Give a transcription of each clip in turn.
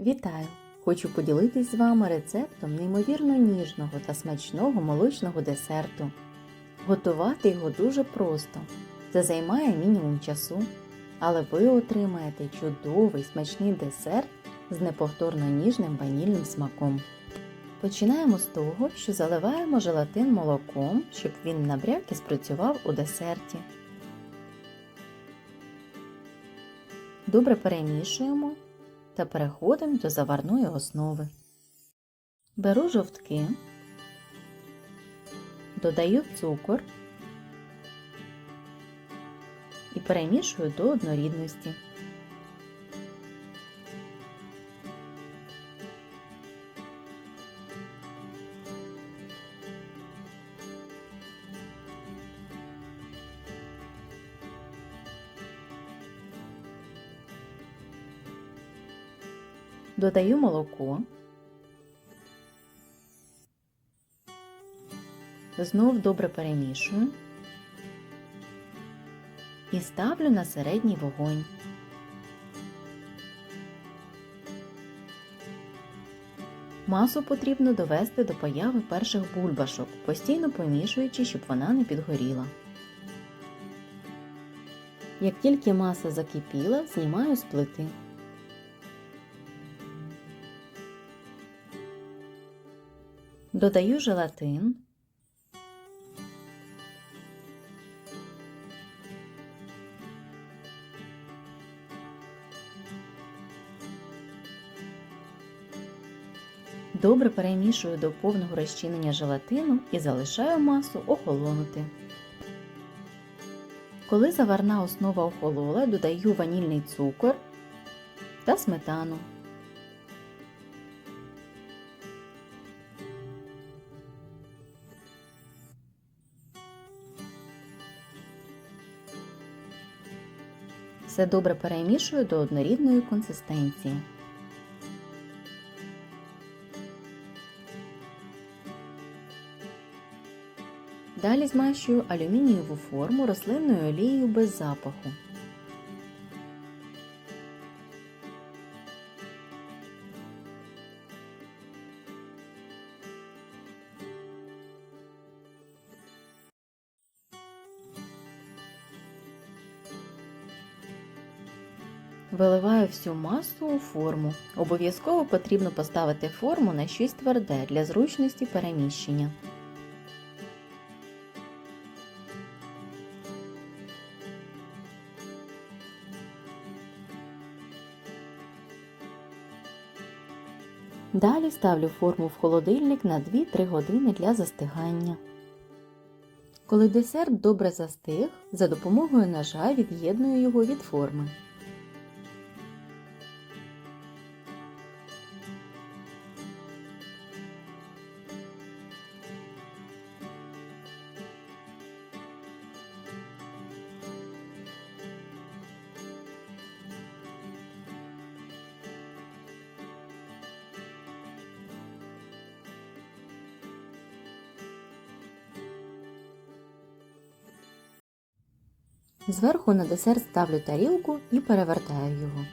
Вітаю! Хочу поділитись з вами рецептом неймовірно ніжного та смачного молочного десерту. Готувати його дуже просто. Це займає мінімум часу, але ви отримаєте чудовий смачний десерт з неповторно ніжним ванільним смаком. Починаємо з того, що заливаємо желатин молоком, щоб він набряк і спрацював у десерті. Добре перемішуємо та переходимо до заварної основи. Беру жовтки, додаю цукор і перемішую до однорідності. Додаю молоко. Знов добре перемішую і ставлю на середній вогонь. Масу потрібно довести до появи перших бульбашок, постійно помішуючи, щоб вона не підгоріла. Як тільки маса закипіла, знімаю з плити. Додаю желатин. Добре перемішую до повного розчинення желатину і залишаю масу охолонути. Коли заварна основа охолола, додаю ванільний цукор та сметану. Все добре перемішую до однорідної консистенції. Далі змащую алюмінієву форму рослинною олією без запаху. Виливаю всю масу у форму. Обов'язково потрібно поставити форму на щось тверде для зручності переміщення. Далі ставлю форму в холодильник на 2-3 години для застигання. Коли десерт добре застиг, за допомогою ножа від'єдную його від форми. Зверху на десерт ставлю тарілку і перевертаю його.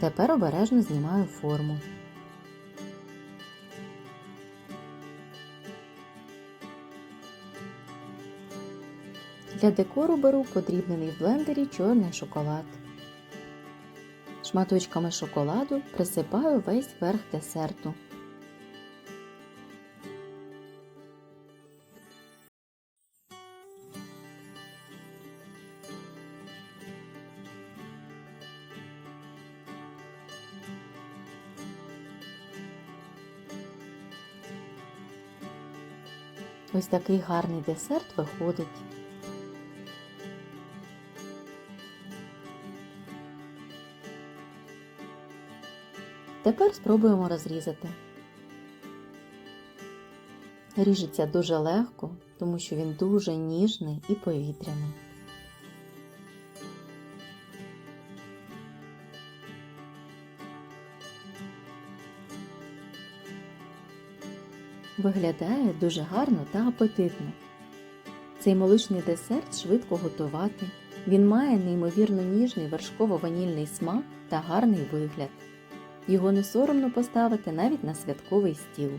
Тепер обережно знімаю форму. Для декору беру подрібнений в блендері чорний шоколад. Шматочками шоколаду присипаю весь верх десерту. Ось такий гарний десерт виходить. Тепер спробуємо розрізати. Ріжеться дуже легко, тому що він дуже ніжний і повітряний. Виглядає дуже гарно та апетитно. Цей молочний десерт швидко готувати, Він має неймовірно ніжний вершково-ванільний смак та гарний вигляд. Його не соромно поставити навіть на святковий стіл.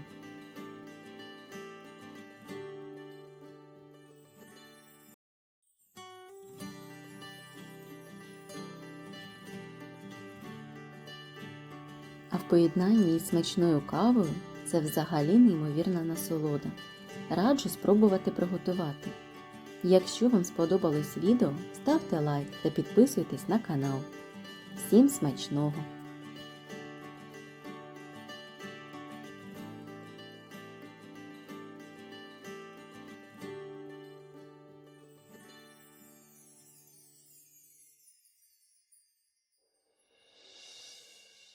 А в поєднанні із смачною кавою це взагалі неймовірна насолода. Раджу спробувати приготувати. Якщо вам сподобалось відео, ставте лайк та підписуйтесь на канал. Всім смачного!